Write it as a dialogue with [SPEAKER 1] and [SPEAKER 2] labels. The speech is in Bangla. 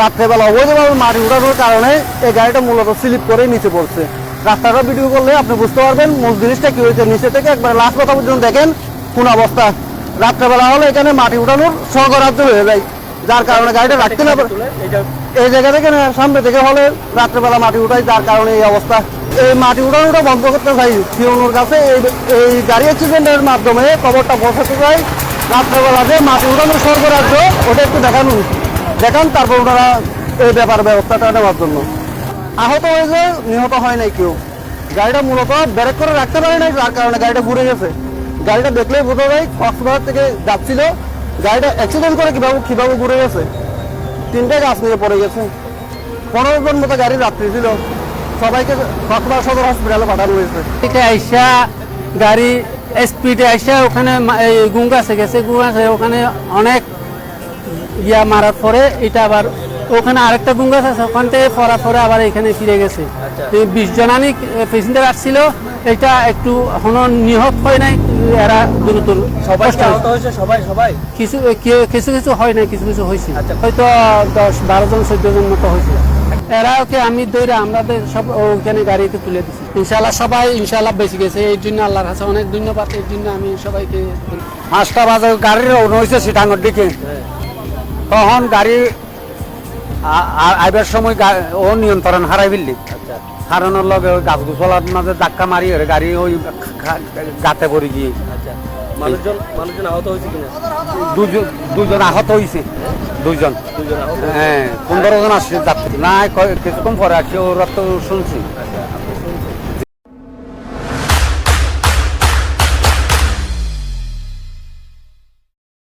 [SPEAKER 1] রাত্রেবেলা অবৈধভাবে মাটি উঠানোর কারণে এই গাড়িটা মূলত স্লিপ করে নিচে পড়ছে। রাস্তাটা ভিডিও করলে আপনি বুঝতে পারবেন মূল জিনিসটা কি হয়েছে। নিচে থেকে একবার লাস্ট কথা পর্যন্ত দেখেন কোন অবস্থা। রাত্রেবেলা হলে এখানে মাটি উঠানোর সহকার্য হয়ে যায়। যার কারণে গাড়িটা রাখতে না পারে। এই জায়গা থেকে সামনে থেকে হলে রাত্রেবেলা মাটি উঠাই যার কারণে এই অবস্থা। এই মাটি উঠানোটা বন্ধ করতে চাই সিওনোর কাছে। এই এই গাড়ি অ্যাক্সিডেন্টের মাধ্যমে খবরটা পৌঁছাতে চাই। রাত্রেবেলা যে মাটি উঠানোর স্বর্গরাজ্য ওটা একটু দেখানো দেখান তারপর ওনারা এই ব্যাপার ব্যবস্থাটা নেওয়ার জন্য। আহত হয়েছে নিহত হয় নাই কেউ। গাড়িটা মূলত ব্রেক করে রাখতে পারে নাই যার কারণে গাড়িটা ঘুরে গেছে। গাড়িটা দেখলেই বোঝা যায় কক্সবাজার থেকে যাচ্ছিল। গাড়িটা অ্যাক্সিডেন্ট করে কীভাবে কীভাবে ঘুরে গেছে? তিনটে গাছ নিয়ে পড়ে গেছে। পনেরো জন মতো গাড়ি যাত্রী ছিল। সবাইকে কক্সবাজার সদর হসপিটালে পাঠানো হয়েছে।
[SPEAKER 2] থেকে আইসা গাড়ি স্পিডে আইসা ওখানে এই গুঙ্গাসে গেছে গুঙ্গাসে ওখানে অনেক ইয়া মারার পরে এটা আবার ওখানে আরেকটা গুঙ্গাস আছে ওখান থেকে পড়ার পরে আবার এখানে ফিরে গেছে। এই বিশ জনানি পেসেঞ্জার আসছিল এটা একটু এখনও নিহত হয় নাই এরা দ্রুত
[SPEAKER 3] সবাই সবাই সবাই?
[SPEAKER 2] কিছু কি- কিছু কিছু হয় নাই কিছু কিছু হয়েছে। হয়তো দশ বারো জন চোদ্দ জন মতো হয়েছে। এরা ওকে আমি দৌড়ে আমাদের সব ওখানে গাড়িতে তুলে দিছি। ইনশাল্লাহ সবাই ইনশাল্লাহ বেঁচে গেছে। এই জন্য আল্লাহর কাছে অনেক ধন্যবাদ। এই জন্য আমি সবাইকে
[SPEAKER 1] পাঁচটা বাজে গাড়ির রওনা হয়েছে সিটাঙ্গর দিকে। তখন গাড়ি আইবার সময় গা- ও নিয়ন্ত্রণ হারাই ফেললি। হারানোর লগে ওই গাছ গুছলার মাঝে ধাক্কা মারি হয়ে গাড়ি ওই গাতে পড়ে গিয়ে।
[SPEAKER 3] আচ্ছা। মানুষজন মানুষজন আহত হয়েছে কিনা?
[SPEAKER 1] দুজন দুজন আহত হয়েছে? দুজন হ্যাঁ পনেরো জন আসছে যাত্রী। না কিছুক্ষণ পরে আসছে ওরা তো শুনছি।